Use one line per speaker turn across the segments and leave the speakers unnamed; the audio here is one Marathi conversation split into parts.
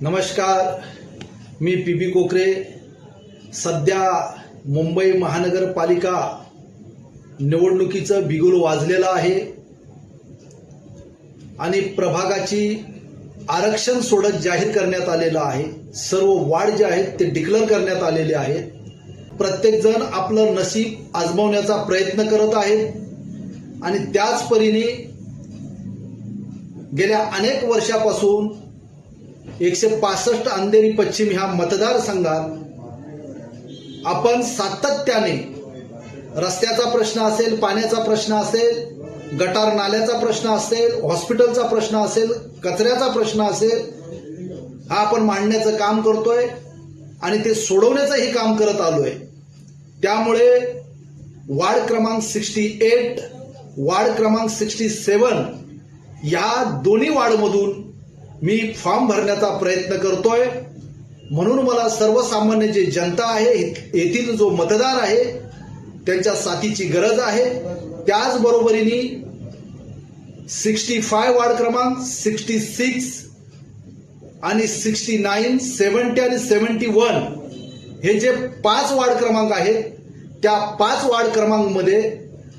नमस्कार. मी पी बी कोकरे. सध्या मुंबई महानगरपालिका निवडणुकीचं बिगुल वाजलेलं आहे. आणि प्रभागाची आरक्षण सोडत जाहीर करण्यात आलेलं आहे. सर्व वाढ जे आहेत ते डिक्लेअर करण्यात आलेले आहेत. प्रत्येकजण आपलं नशीब आजमावण्याचा प्रयत्न करत आहेत. आणि त्याच परीने गेल्या अनेक वर्षापासून एकशे पासष्ट अंधेरी पश्चिम ह्या मतदारसंघात आपण सातत्याने रस्त्याचा प्रश्न असेल पाण्याचा प्रश्न असेल गटार नाल्याचा प्रश्न असेल हॉस्पिटलचा प्रश्न असेल कचऱ्याचा प्रश्न असेल हा आपण मांडण्याचं काम करतोय आणि ते सोडवण्याचंही काम करत आलोय. त्यामुळे वार्ड क्रमांक सिक्स्टी एट वार्ड क्रमांक सिक्स्टी सेवन या दोन्ही वार्डमधून मी फॉर्म भरण्याचा प्रयत्न करतोय. म्हणून मला सर्वसामान्य जे जनता आहे येथील जो मतदार आहे त्यांच्या साथीची गरज आहे. त्याचबरोबरीने सिक्स्टी फाय वार्ड क्रमांक सिक्स्टी सिक्स आणि सिक्स्टी नाईन सेवन्टी आणि सेवन्टी वन हे जे पाच वार्ड क्रमांक आहेत त्या पाच वार्ड क्रमांकमध्ये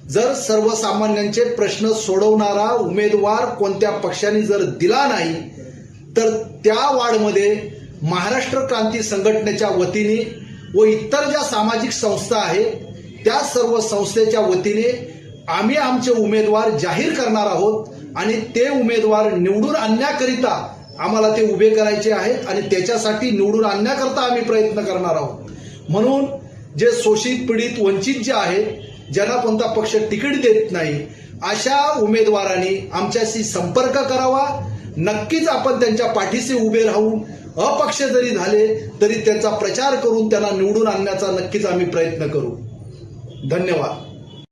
जर सर्वसामान्यांचे प्रश्न सोडवणारा उमेदवार कोणत्या पक्षाने जर दिला नाही तर त्या वार्डमध्ये महाराष्ट्र क्रांती संघटनेच्या वतीने व इतर ज्या सामाजिक संस्था आहेत त्या सर्व संस्थेच्या वतीने आम्ही आमचे उमेदवार जाहीर करणार आहोत आणि ते उमेदवार निवडून आणण्याकरिता आम्हाला ते उभे करायचे आहेत आणि त्याच्यासाठी निवडून आणण्याकरता आम्ही प्रयत्न करणार आहोत. म्हणून जे शोषित पीडित वंचित जे आहेत ज्यांना कोणता पक्ष तिकीट देत नाही अशा उमेदवारांनी आमच्याशी संपर्क करावा. नक्कीच आपण त्यांच्या पाठीशी उभे राहून अपक्ष जरी झाले तरी त्यांचा प्रचार करून त्यांना निवडून आणण्याचा नक्कीच आम्ही प्रयत्न करू. धन्यवाद.